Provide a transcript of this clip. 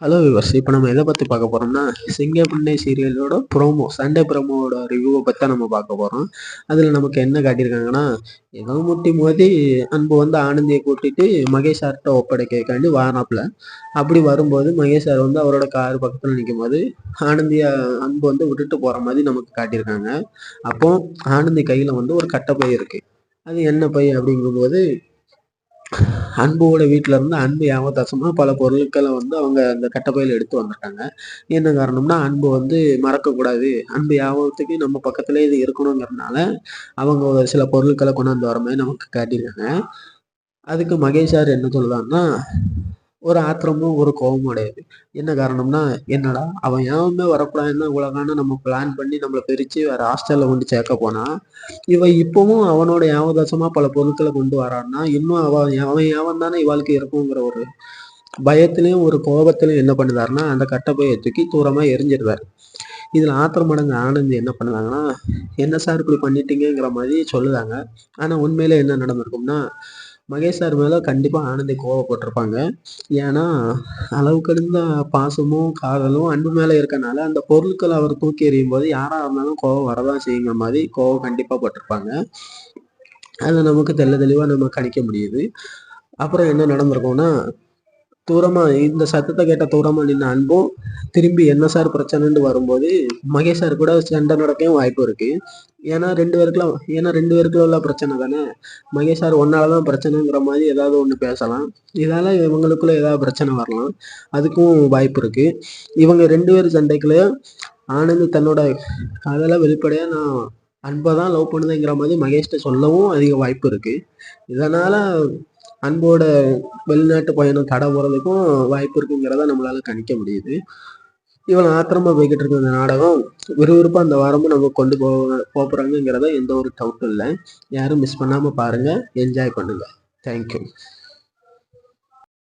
Hello viewers இப்போ நம்ம எதை பற்றி பார்க்க போகிறோம்னா சிங்கப்பண்ணை சீரியலோட ப்ரோமோ சண்டே ப்ரோமோவோட ரிவ்யூவை பற்றி தான் நம்ம பார்க்க போகிறோம் அதில் நமக்கு என்ன காட்டியிருக்காங்கன்னா ஏதோ முட்டி மோதி அன்பு வந்து ஆனந்தியை கூட்டிட்டு மகேஷ் சார்கிட்ட ஒப்படைக்காண்டி வாராப்பில். அப்படி வரும்போது மகேஷ் சார் வந்து அவரோட கார் பக்கத்தில் நிற்கும் போது ஆனந்தியா அன்பு வந்து விட்டுட்டு போகிற மாதிரி நமக்கு காட்டியிருக்காங்க. அப்போ ஆனந்தி கையில் வந்து ஒரு கட்டை பை இருக்குது அது என்ன பை அப்படிங்கும்போது அன்புவோட வீட்டில் இருந்து அன்பு யாவதாசமாக பல பொருட்களை வந்து அவங்க அந்த கட்டப்பையில் எடுத்து வந்திருக்காங்க. என்ன காரணம்னா அன்பு வந்து மறக்கக்கூடாது. அன்பு யாபத்துக்கு நம்ம பக்கத்துலேயே இது இருக்கணுங்கிறதுனால அவங்க சில பொருட்களை கொண்டாந்து வர மாதிரி நமக்கு காட்டியிருக்காங்க. அதுக்கு மகேஷ் சார் என்ன சொல்லுவாங்கன்னா ஒரு ஆத்திரமும் ஒரு கோபமும் அடையாது. என்ன காரணம்னா என்னடா அவன் ஏவுமே வரக்கூடாதுன்னு உலகான நம்ம பிளான் பண்ணி நம்மளை பிரித்து வேற ஹாஸ்டலில் கொண்டு சேர்க்க போனா இவன் இப்பவும் அவனோட யாவதாசமாக பல பொருட்களை கொண்டு வரான்னா இன்னும் அவன் அவன் ஏவன் தானே இவாளுக்கு இருக்குங்கிற ஒரு பயத்திலையும் ஒரு கோபத்திலையும் என்ன பண்ணுதாருன்னா அந்த கட்டப்பையை தூக்கி தூரமாக எரிஞ்சிடுவார். இதில் ஆத்திரமடைஞ்ச ஆனந்த் என்ன பண்ணுவாங்கன்னா என்ன சார் இப்படி பண்ணிட்டீங்கிற மாதிரி சொல்லுதாங்க. ஆனால் உண்மையில என்ன நடந்திருக்கும்னா மகேஷ் சார் மேலே கண்டிப்பாக ஆனந்தி கோவப்பட்டிருப்பாங்க. ஏன்னா அளவுக்கு கடந்த பாசமும் காதலும் அன்பு மேலே இருக்கனால அந்த பொருட்களை அவர் தூக்கி எறியும் போது யாராக இருந்தாலும் கோவம் வரதான் செய்யுங்கிற மாதிரி கோவம் கண்டிப்பாக பட்டிருப்பாங்க. அதை நமக்கு தெல்ல தெளிவாக நம்ம கணிக்க முடியுது. அப்புறம் என்ன நடந்திருக்கோம்னா தூரமாக இந்த சத்தத்தை கேட்ட தூரமாக நின்ன அன்பும் திரும்பி என்ன சார் பிரச்சனைன்னு வரும்போது மகேஷ் சார் கூட சண்டை நடக்கவும் வாய்ப்பு இருக்கு. ஏன்னா ரெண்டு பேருக்குலாம் ஏன்னா ரெண்டு பேருக்குள்ள உள்ள பிரச்சனை தானே? மகேஷ் சார் ஒன்னால தான் பிரச்சனைங்கிற மாதிரி ஏதாவது ஒன்று பேசலாம். இதால இவங்களுக்குள்ள ஏதாவது பிரச்சனை வரலாம். அதுக்கும் வாய்ப்பு இருக்கு. இவங்க ரெண்டு பேர் சண்டைக்குள்ள ஆனந்த் தன்னோட அதெல்லாம் வெளிப்படையாக நான் அன்பை தான் லவ் பண்ணுதுங்கிற மாதிரி மகேஷ்கிட்ட சொல்லவும் அதிக வாய்ப்பு இருக்கு. இதனால அன்போட வெளிநாட்டு பயணம் தடை போகிறதுக்கும் வாய்ப்பு இருக்குங்கிறத நம்மளால கணிக்க முடியுது. இவ்வளோ ஆத்திரமா போய்கிட்டு இருக்க இந்த நாடகம் விறுவிறுப்பாக அந்த வாரமும் நம்ம கொண்டு போக போகிறாங்கிறத எந்த ஒரு டவுட்டும் இல்லை. யாரும் மிஸ் பண்ணாமல் பாருங்கள் என்ஜாய் பண்ணுங்கள் தேங்க்யூ